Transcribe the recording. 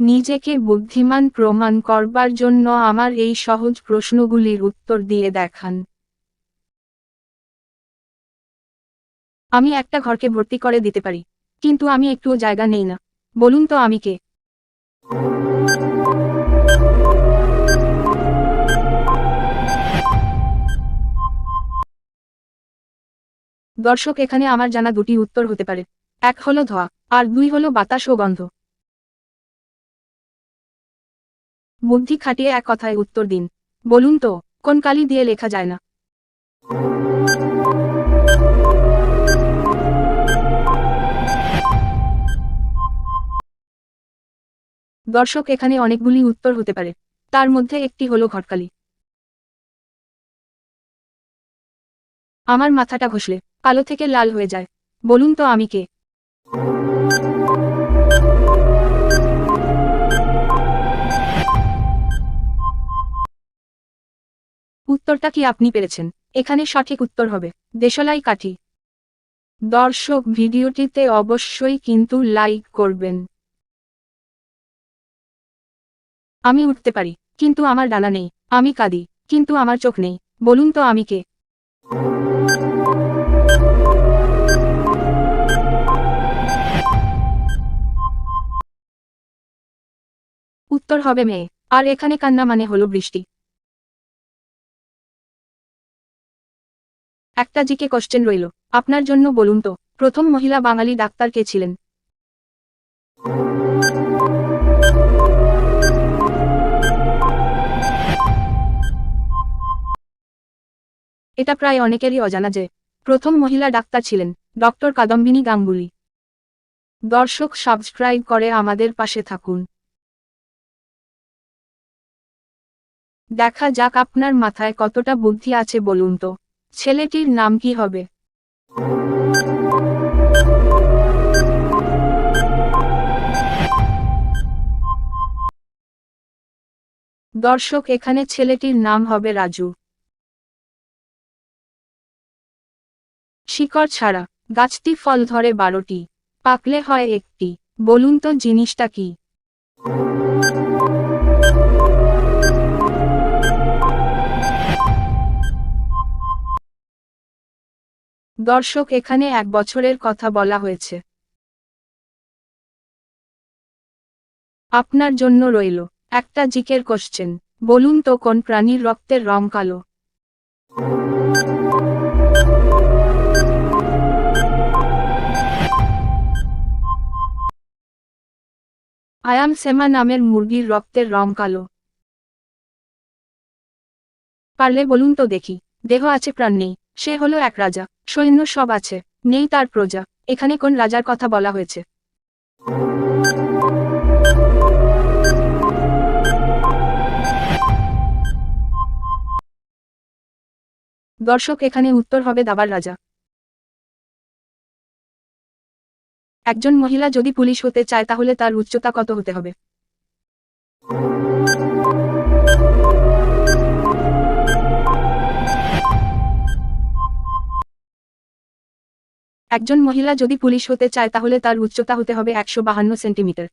নিজেকে বুদ্ধিমান প্রমাণ করবার জন্য আমার এই সহজ প্রশ্নগুলির উত্তর দিয়ে দেখান। আমি একটা ঘরকে ভর্তি করে দিতে পারি, কিন্তু আমি একটুও জায়গা নেই না। বলুন তো আমি কে? দর্শক, এখানে আমার জানা দুটি উত্তর হতে পারে। এক হলো ধোয়া, আর দুই হলো বাতাস ও গন্ধ। বুদ্ধি খাটিয়ে এক কথায় উত্তর দিন। বলুন তো, কোন কালি দিয়ে লেখা যায় না? দর্শক, এখানে অনেকগুলি উত্তর হতে পারে। তার মধ্যে একটি হলো ঘটকালি। আমার মাথাটা ঘষলে, কালো থেকে লাল হয়ে যায়। বলুন তো আমি কে? উত্তরটা কি আপনি পেরেছেন? এখানে সঠিক উত্তর হবে। দেশলাই কাঠি। দর্শক ভিডিওটিতে অবশ্যই কিন্তু লাইক করবেন। আমি উঠতে পারি, কিন্তু আমার ডানা নেই। আমি কাঁদি, কিন্তু আমার চোখ নেই। বলুন তো আমি কে? উত্তর হবে মেয়ে। আর এখানে কান্না মানে হলো বৃষ্টি। একটা জিকে কোশ্চেন রইল। আপনার জন্য বলুন তো, প্রথম মহিলা বাঙালি ডাক্তার কে ছিলেন? এটা প্রায় অনেকেরই অজানা যে, প্রথম মহিলা ডাক্তার ছিলেন, ডক্টর কাদম্বিনী গাঙ্গুলি। দর্শক সাবস্ক্রাইব করে আমাদের পাশে থাকুন। দেখা যাক আপনার মাথায় কতটা বুদ্ধি আছে বলুন তো। ছেলেটির নাম কি হবে? দর্শক, এখানে ছেলেটির নাম হবে রাজু। শিকড় ছাড়া, গাছটি ফল ধরে বারোটি, পাকলে হয় একটি। বলুন তো জিনিসটা কি? দর্শক, এখানে এক বছরের কথা বলা হয়েছে। আপনার জন্য রইল একটা জিকের কোশ্চেন বলুন তো কোন প্রাণীর রক্তের রং কালো? আয়াম সেমা নামের মুরগির রক্তের রং কালো। পারলে বলুন তো দেখি, দেহ আছে প্রাণ নেই, সে হলো এক রাজা। সৈন্য সব আছে, নেই তার প্রজা, এখানে কোন রাজার কথা বলা হয়েছে। দর্শক, এখানে উত্তর হবে দাবার রাজা। একজন মহিলা যদি পুলিশ হতে চায়, তাহলে তার উচ্চতা কত হতে হবে? একজন মহিলা যদি পুলিশ হতে চায় তাহলে তার উচ্চতা হতে হবে একশো বাহান্ন সেন্টিমিটার।